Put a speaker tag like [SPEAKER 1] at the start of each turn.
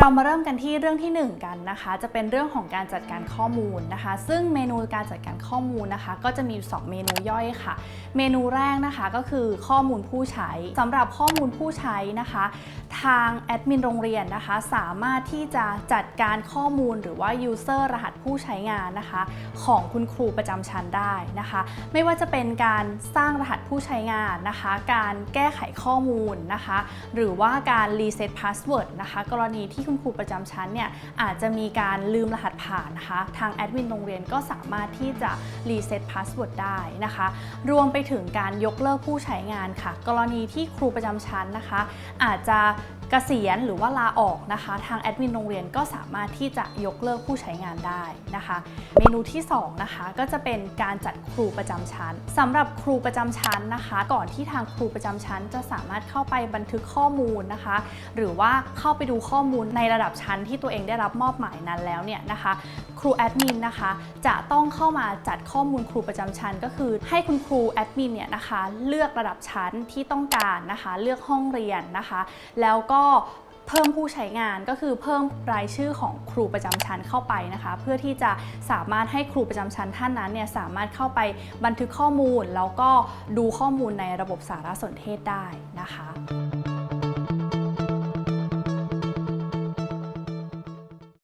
[SPEAKER 1] เรามาเริ่มกันที่เรื่องที่ 1 กันนะคะ จะเป็นเรื่องของการจัดการข้อมูลนะคะ ซึ่งเมนูการจัดการข้อมูลนะคะ ก็จะมีอยู่สองเมนูย่อยค่ะ เมนูแรกนะคะก็คือข้อมูลผู้ใช้สำหรับข้อมูลผู้ใช้นะคะ ทางแอดมินโรงเรียนนะคะ สามารถที่จะจัดการข้อมูลหรือว่า user รหัสผู้ใช้งานนะคะ ของคุณครูประจำชั้นได้นะคะ ไม่ว่าจะเป็นการสร้างรหัสผู้ใช้งานนะคะ การแก้ไขข้อมูลนะคะ หรือว่าการรีเซ็ตพาสเวิร์ดนะคะ กรณีที่คุณครูประจำชั้นเนี่ยอาจจะมีการลืมรหัสผ่านนะคะ ทางแอดมินโรงเรียนก็สามารถที่จะรีเซ็ตพาสเวิร์ดได้นะคะ รวมไปถึงการยกเลิกผู้ใช้งานค่ะ กรณีที่ครูประจำชั้นนะคะ อาจจะกษียณหรือว่าลาออกนะคะ ทางแอดมินโรงเรียนก็สามารถที่จะยกเลิกผู้ใช้งานได้นะคะ เมนูที่2นะคะก็จะเป็นการจัดครูประจำชั้นสำหรับครูประจำชั้นนะคะ ก่อนที่ทางครูประจำชั้น จะสามารถเข้าไปบันทึกข้อมูลนะคะ หรือว่าเข้าไปดูข้อมูลในระดับชั้นที่ตัวเองได้รับมอบหมายนั้นแล้วเนี่ยนะคะ ครูแอดมินนะคะจะต้องเข้ามาจัดข้อมูลครูประจำชั้น ก็คือให้คุณครูแอดมินเนี่ยนะคะเลือกระดับชั้นที่ต้องการนะคะ เลือกห้องเรียนนะคะ แล้วก็เพิ่มผู้ใช้งานก็คือเพิ่มรายชื่อของครูประจำชั้นเข้าไปนะคะ เพื่อที่จะสามารถให้ครูประจำชั้นท่านนั้นเนี่ยสามารถเข้าไปบันทึกข้อมูล แล้วก็ดูข้อมูลในระบบสารสนเทศได้นะคะ